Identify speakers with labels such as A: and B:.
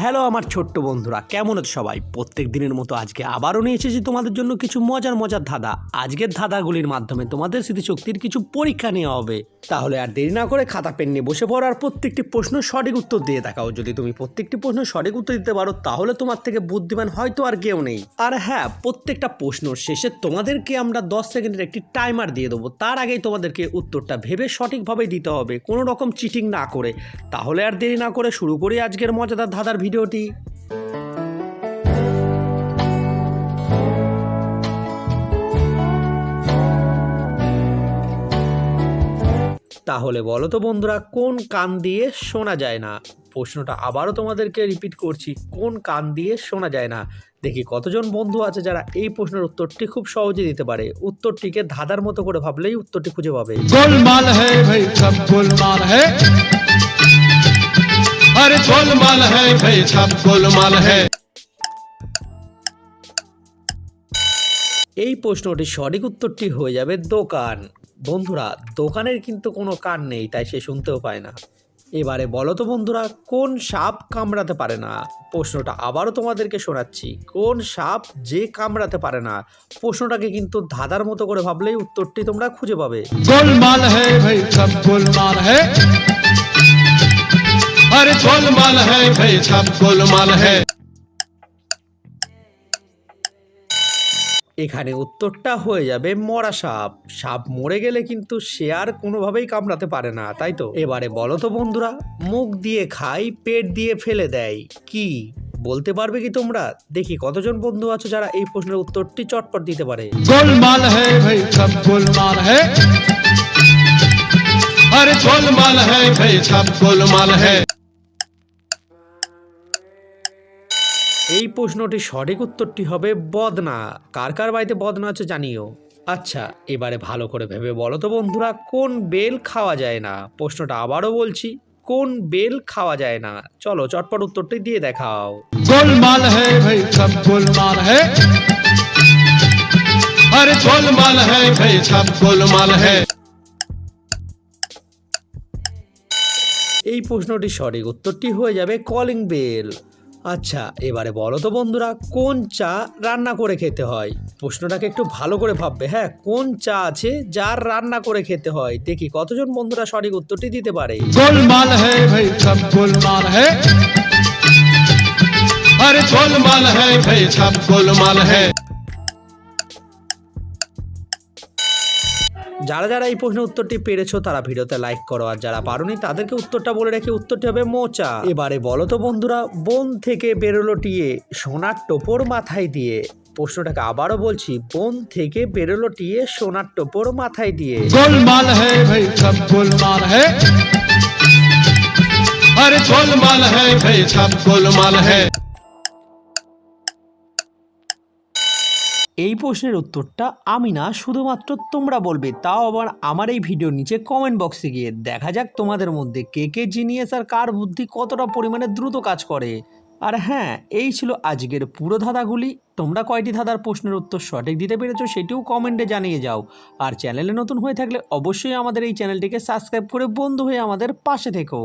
A: Hello আমার ছোট্ট বন্ধুরা, কেমন আছো সবাই? প্রত্যেক দিনের মতো আজকে আবারও নিয়ে এসেছি তোমাদের জন্য কিছু মজার মজার ধাঁধা। আজকের ধাঁধাগুলির মাধ্যমে তোমাদের স্মৃতিশক্তির কিছু পরীক্ষা নেওয়া হবে। তাহলে আর দেরি না করে খাতা, পেন নিয়ে বসে পড়ো, আর প্রত্যেকটি প্রশ্ন সঠিক উত্তর দিয়ে দেখাও। যদি তুমি প্রত্যেকটি প্রশ্ন সঠিক উত্তর দিতে পারো, তাহলে তোমার থেকে বুদ্ধিমান হয়তো আর কেউ নেই। আর হ্যাঁ প্রত্যেকটা প্রশ্নর শেষে তোমাদেরকে আমরা দশ সেকেন্ডের একটি টাইমার দিয়ে দেবো। তার আগেই তোমাদেরকে উত্তরটা ভেবে সঠিকভাবে দিতে হবে। কোনো রকম চিটিং না করে। তাহলে আর দেরি না করে শুরু করি আজকের মজাদার ধাঁধার ভিডিওটি। তাহলে বলো তো বন্ধুরা, কোন কান দিয়ে শোনা যায় না? প্রশ্নটা আবারও তোমাদেরকে রিপিট করছি, কোন কান দিয়ে শোনা যায় না? দেখি কতজন বন্ধু আছে যারা এই প্রশ্নের উত্তরটি খুব সহজে দিতে পারে। উত্তরটিকে ধাঁধার মতো করে ভাবলেই উত্তরটি খুঁজে পাবে।
B: গোলমাল হ্যাঁ ভাই, সব গোলমাল হ্যাঁ अरे गोलमाल है भाई सब गोलमाल है
A: এই প্রশ্নটির সঠিক উত্তরটি হয়ে যাবে দোকান বন্ধুরা দোকানের কিন্তু কোনো কান নেই তাই সে শুনতেও পায় না এবারে বলো তো বন্ধুরা কোন সাপ কামড়াতে পারে না প্রশ্নটা আবারও তোমাদেরকে শোনাচ্ছি কোন সাপ যে কামড়াতে পারে না প্রশ্নটাকে কিন্তু ধাঁধার মতো করে ভাবলেই উত্তরটি তোমরা খুঁজে পাবে
B: गोलमाल है भाई सब गोलमाल है अरे गोलमाल है भाई सब गोलमाल है
A: এখানে উত্তরটা হয়ে যাবে মরা সাপ সাপ মরে গেলে কিন্তু সে আর কোনোভাবেই কামড়াতে পারে না তাই তো এবারে বলো তো বন্ধুরা মুখ দিয়ে খাই পেট দিয়ে ফেলে দেয় কি বলতে পারবে কি তোমরা দেখি কতজন বন্ধু আছো যারা এই প্রশ্নের উত্তরটি চটপট দিতে পারে
B: गोलमाल है भाई सब गोलमाल है अरे गोलमाल है भाई सब गोलमाल है
A: এই প্রশ্নটির সঠিক উত্তরটি হবে বদনা। কার কার বাড়িতে বদনা আছে জানিও। আচ্ছা এবারে ভালো করে ভেবে বলো তো বন্ধুরা, কোন বেল খাওয়া যায় না? প্রশ্নটা আবারও বলছি, কোন বেল খাওয়া যায় না? চলো চটপট উত্তরটি দিয়ে দেখাও।
B: ভাই ভাই
A: এই প্রশ্নটির সঠিক উত্তরটি হয়ে যাবে কলিং বেল আচ্ছা এবারে বলো তো বন্ধুরা, কোন চা রান্না করে খেতে হয়? প্রশ্নটাকে একটু ভালো করে ভাববে হ্যাঁ কোন চা আছে যার রান্না করে খেতে হয়? দেখি কতজন বন্ধুরা সঠিক উত্তরটি দিতে পারে।
B: গোলমাল ভাই
A: যারা যারা এই প্রশ্নের উত্তরটি পেরেছো তারা ভিডিওতে লাইক করো আর যারা পারোনি তাদেরকে উত্তরটা বলে রেখে উত্তরটি হবে মোচা এবারে বলো তো বন্ধুরা বন থেকে বেরোলো টিয়ে সোনার টোপর মাথায় দিয়ে প্রশ্নটাকে আবারও বলছি বন থেকে বেরোলো টিয়ে সোনার টোপর মাথায় দিয়ে
B: गोलमाल है भाई सब गोलमाल है अरे गोलमाल है भाई सब गोलमाल है
A: এই প্রশ্নের উত্তরটা আমি না, শুধুমাত্র তোমরা বলবে। তাও আবার আমার এই ভিডিওর নিচে কমেন্ট বক্সে গিয়ে দেখা যাক তোমাদের মধ্যে কে কে জিনিয়াস আর কার বুদ্ধি কতটা পরিমাণে দ্রুত কাজ করে। আর হ্যাঁ এই ছিল আজকের পুরো ধাঁধাগুলি। তোমরা কয়টি ধাঁধার প্রশ্নের উত্তর সঠিক দিতে পেরেছ সেটিও কমেন্টে জানিয়ে যাও। আর চ্যানেলে নতুন হয়ে থাকলে অবশ্যই আমাদের এই চ্যানেলটিকে সাবস্ক্রাইব করে বন্ধু হয়ে আমাদের পাশে থেকো।